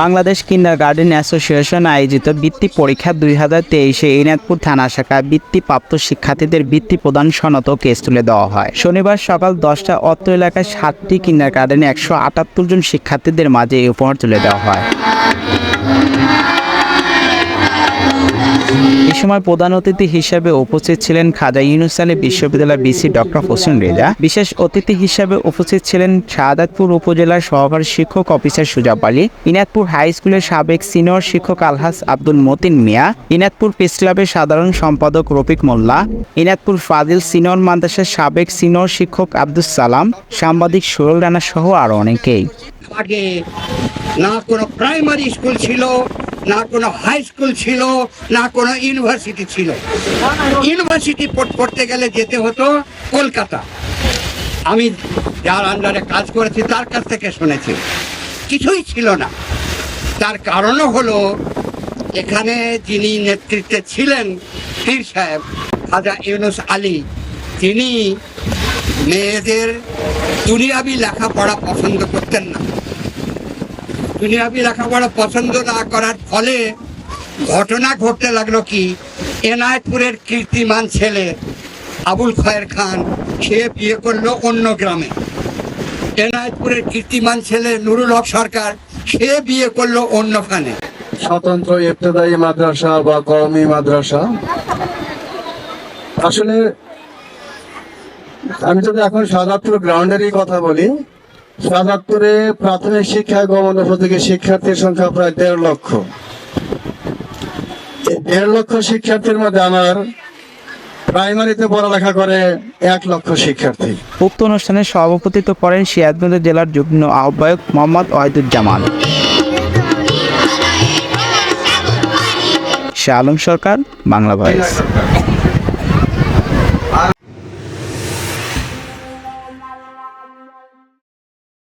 বাংলাদেশ কিন্ডার garden association আয়োজিত বৃত্তি পরীক্ষা দুই হাজার তেইশে ইনাদপুর থানা শাখা বৃত্তিপ্রাপ্ত শিক্ষার্থীদের বৃত্তি প্রদান সনত কেস তুলে দেওয়া হয়। শনিবার সকাল দশটা অত্র এলাকায় সাতটি কিন্ডার গার্ডেনে একশো আটাত্তর জন শিক্ষার্থীদের মাঝে এই উপহার তুলে দেওয়া হয়। এ সময় প্রধান অতিথি হিসেবে উপস্থিত ছিলেন খাজা ইউনুস আলী বিশ্ববিদ্যালয় বিসি ডক্টর হোসেন রেজা। বিশেষ অতিথি হিসেবে উপস্থিত ছিলেন শাহাদাতপুর উপজেলার সহকারী শিক্ষক অফিসার সুজাব আলী ইনাদপুর হাই স্কুলের সাবেক সিনিয়র শিক্ষক আলহাস আব্দুল মতিন মিয়া ইনাদপুর প্রেস ক্লাবের সাধারণ সম্পাদক রফিক মোল্লা ইনাদপুর ফাজিল সিনিয়র মাদ্রাসার সাবেক সিনিয়র শিক্ষক আব্দুল সালাম, সাংবাদিক সুরল রানা সহ আরও অনেকেই। আগে না কোনো প্রাইমারি স্কুল ছিল না কোনো হাই স্কুল ছিল, না কোনো ইউনিভার্সিটি ছিল। ইউনিভার্সিটি পড়- পড়তে গেলে যেতে হতো কলকাতা। আমি যার আন্ডারে কাজ করেছি, তার কাছ থেকে শুনেছি। কিছুই ছিল না। তার কারণও হলো, এখানে যিনি নেতৃত্বে ছিলেন পীর সাহেব, খাজা ইউনুস আলী, তিনি মেয়েদের দুনিয়াবি লেখাপড়া পছন্দ করতেন না। দুনিয়াবি লেখাপড়া পছন্দ না করার ফলে ঘটনা ঘটতে লাগল কি? এনায়তপুরের কীর্তিমান ছেলে আবুল খয়ের খান, সে বিয়ে করল অন্য গ্রামে। এনায়তপুরের কীর্তিমান ছেলে নুরুল হক সরকার, সে বিয়ে করল অন্যখানে স্বতন্ত্র ইবতদায়ী মাদ্রাসা বা কওমি মাদ্রাসা। আসলে আমি যদি এখন সাদাতপুর গ্রাউন্ডেরই কথা বলি সাদাতপুরে প্রাথমিক শিক্ষায় গমন উপযোগী শিক্ষার্থীর সংখ্যা প্রায় দেড় লক্ষ। দেড় লক্ষ শিক্ষার্থীর মধ্যে আমার প্রাইমারিতে পড়ালেখা করে এক লক্ষ শিক্ষার্থী। উক্ত অনুষ্ঠানে সভাপতিত্ব করেন জেলার যুগ্ম আহ্বায়ক মোহাম্মদ ওয়াহিদুজ্জামান শাহ আলম সরকার বাংলা ভয়েস